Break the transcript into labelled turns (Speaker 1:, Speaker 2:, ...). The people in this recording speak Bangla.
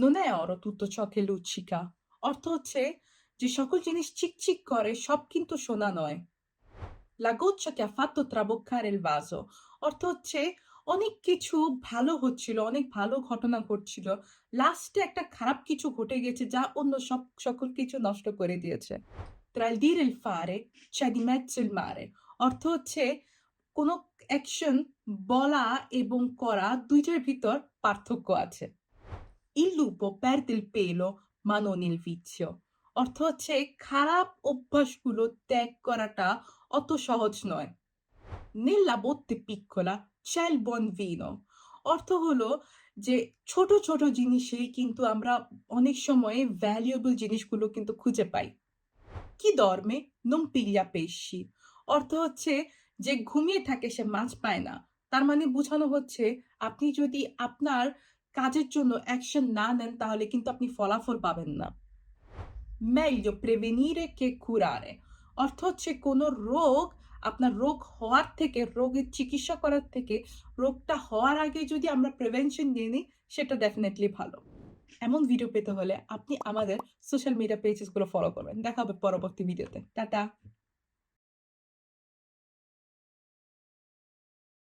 Speaker 1: Non è oro tutto ciò che luccica। অর্থ হচ্ছে যে সকল জিনিস চিকচিক করে সব কিন্তু সোনা নয়। La goccia che ha fatto traboccare অর্থ হচ্ছে অনেক কিছু ভালো হচ্ছিল, অনেক ভালো ঘটনা ঘটছিল। লাস্টে একটা খারাপ কিছু ঘটে গেছে যা অন্য সব সকল কিছু নষ্ট করে দিয়েছে। Tra il dire e il fare mare অর্থ হচ্ছে কোন অ্যাকশন বলা এবং করা ২ টার ভিতর পার্থক্য আছে। Il lupo perde il pelo non il vizio অর্থ হচ্ছে খারাপ অভ্যাসগুলো ত্যাগ করাটা অত সহজ নয়। Botte piccola c'è il buon vino অর্থ হলো যে ছোট, ছোট জিনিসেই কিন্তু আমরা অনেক সময়ে ভ্যালুয়েবল জিনিসগুলো কিন্তু খুঁজে পাই। Chi dorme non piglia pesci অর্থ হচ্ছে যে ঘুমিয়ে থাকে সে মাছ পায় না। তার মানে বোঝানো হচ্ছে আপনি যদি আপনার কাজের জন্য অ্যাকশন না নেন, তাহলে কিন্তু আপনি ফলাফল পাবেন না। Meglio prevenire che curare অর্থ হচ্ছে কোন রোগ, আপনার রোগ হওয়ার থেকে, রোগের চিকিৎসা করার থেকে, রোগটা হওয়ার আগে যদি আমরা প্রিভেনশন নিয়ে নিই, সেটা ডেফিনেটলি ভালো। এমন ভিডিও পেতে হলে আপনি আমাদের সোশ্যাল মিডিয়া পেজেসগুলো ফলো করবেন। দেখা হবে পরবর্তী ভিডিওতে। টাটা।